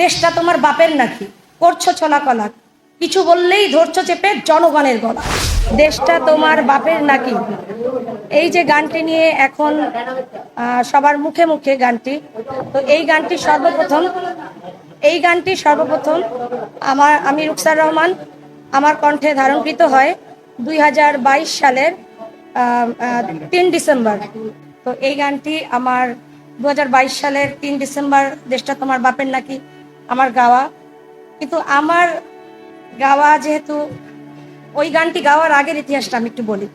দেশটা তোমার বাপের নাকি? করছ ছলা কলা কিছু বললেই ধরছো চেপে জনগণের গলা। দেশটা তোমার বাপের নাকি? এই যে গানটি নিয়ে এখন সবার মুখে মুখে গানটি। তো এই গানটি সর্বপ্রথম, এই গানটি সর্বপ্রথম আমার, আমি রুকসার রহমান, আমার কণ্ঠে ধারণকৃত হয় দুই হাজার বাইশ সালের তিন ডিসেম্বর। তো এই গানটি আমার দুই হাজার বাইশ সালের তিন ডিসেম্বর, দেশটা তোমার বাপের নাকি? আমার গাওয়া। কিন্তু আমার গাওয়া যেহেতু, ওই গানটি গাওয়ার আগের ইতিহাসটা আমি একটু বলি।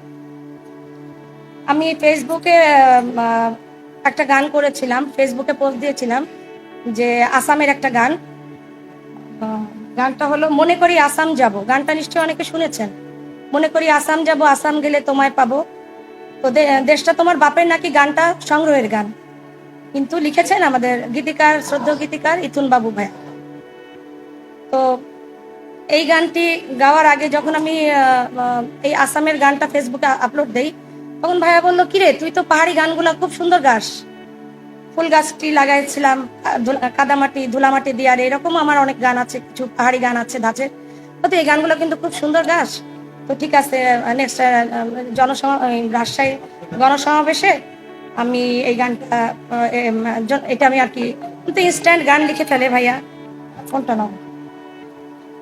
আমি ফেসবুকে একটা গান করেছিলাম ফেসবুকে পোস্ট দিয়েছিলাম যে আসামের একটা গান। গানটা হলো মনে করি আসাম যাব। গানটা নিশ্চয়ই অনেকে শুনেছেন। মনে করি আসাম যাব, আসাম গেলে তোমায় পাবো। তো দেশটা তোমার বাপের নাকি গানটা সংগ্রহের গান। কিন্তু লিখেছেন আমাদের গীতিকার, শ্রদ্ধ গীতিকার ইথুন বাবু ভাই তো এই গানটি গাওয়ার আগে যখন আমি এই আসামের গানটা ফেসবুকে আপলোড দেই, তখন ভাইয়া বলল, কিরে, তুই তো পাহাড়ি গানগুলো খুব সুন্দর গাস। ফুল গাছটি লাগাইছিলাম কাদামাটি, ধুলামাটি দিয়ে এরকম আমার অনেক গান আছে, কিছু পাহাড়ি গান আছে ধাঁচের তো এই গানগুলো কিন্তু খুব সুন্দর গাস। তো ঠিক আছে নেক্সট জনসমা রাজশাহী গণসমাবেশে আমি এই গানটা এটা আমি আর কি কিন্তু ইনস্ট্যান্ট গান লিখে ফেলে ভাইয়া। ফোনটা নাও।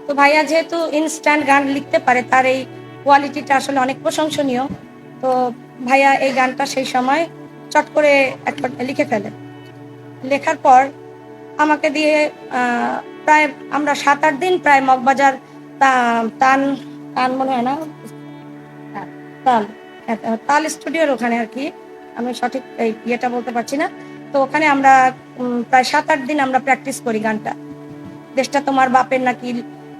তো ভাইয়া যেহেতু ইনস্ট্যান্ট গান লিখতে পারে তার এই কোয়ালিটিটা আসলে অনেক প্রশংসনীয়। তো ভাইয়া এই গানটা সেই সময় চট করে একবার লিখে ফেলে। লেখার পর আমাকে দিয়ে প্রায় আমরা সাত আট দিন প্রায় মগবাজার তান তান মনে হয় না তাল হ্যাঁ, তাল স্টুডিওর ওখানে আর কি আমি সঠিক এই ইয়েটা বলতে পারছি না। তো ওখানে আমরা প্রায় সাত আট দিন আমরা প্র্যাকটিস করি গানটা। দেশটা তোমার বাপের নাকি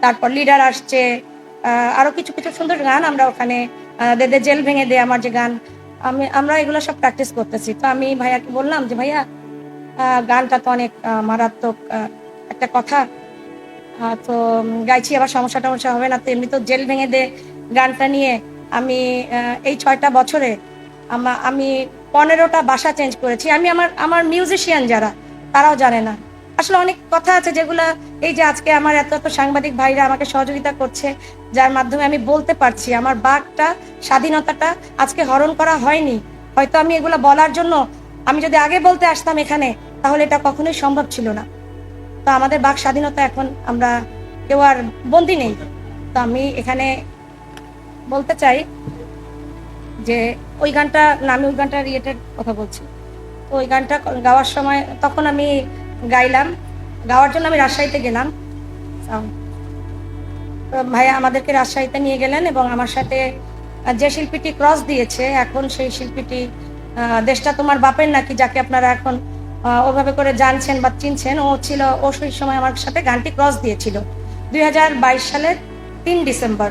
তারপর লিডার আসছে আহ, আরও কিছু কিছু সুন্দর গান আমরা ওখানে আহ, দে দে জেল ভেঙে দে আমার যে গান আমি আমরা এগুলো সব প্র্যাকটিস করতেছি। তো আমি ভাইয়াকে বললাম যে ভাইয়া গানটা তো অনেক মারাত্মক একটা কথা। তো গাইছি আবার সমস্যা টমস্যা হবে না। তো এমনি তো জেল ভেঙে দে গানটা নিয়ে আমি এই ছয়টা বছরে আমি পনেরোটা বাসা চেঞ্জ করেছি। আমি আমার আমার মিউজিশিয়ান যারা তারাও জানে না। আসলে অনেক কথা আছে যেগুলো এই যে আজকে আমার এত এত সাংবাদিক ভাইরা আমাকে সহযোগিতা করছে, যার মাধ্যমে আমি বলতে পারছি আমার বাঘটা, স্বাধীনতাটা আজকে হরণ করা হয়নি। হয়তো আমি এগুলো বলার জন্য আমি যদি আগে বলতে আসতাম এখানে, তাহলে এটা কখনোই সম্ভব ছিল না। তো আমাদের বাক স্বাধীনতা এখন আমরা কেউ আর বন্দি নেই। তো আমি এখানে বলতে চাই যে ওই গানটা না আমি ওই গানটা রিলেটেড কথা বলছি। তো ওই গানটা গাওয়ার সময় তখন আমি গাইলাম। গাওয়ার জন্য আমি রাজশাহীতে গেলাম। ভাইয়া আমাদেরকে রাজশাহীতে নিয়ে গেলেন এবং আমার সাথে যে শিল্পীটি ক্রস দিয়েছে, এখন সেই শিল্পীটি দেশটা তোমার বাপের নাকি যাকে আপনারা এখন ওভাবে করে জানছেন বা চিনছেন, ও ছিল, ও সেই সময় আমার সাথে গানটি ক্রস দিয়েছিল। দুই হাজার বাইশ সালের তিন ডিসেম্বর।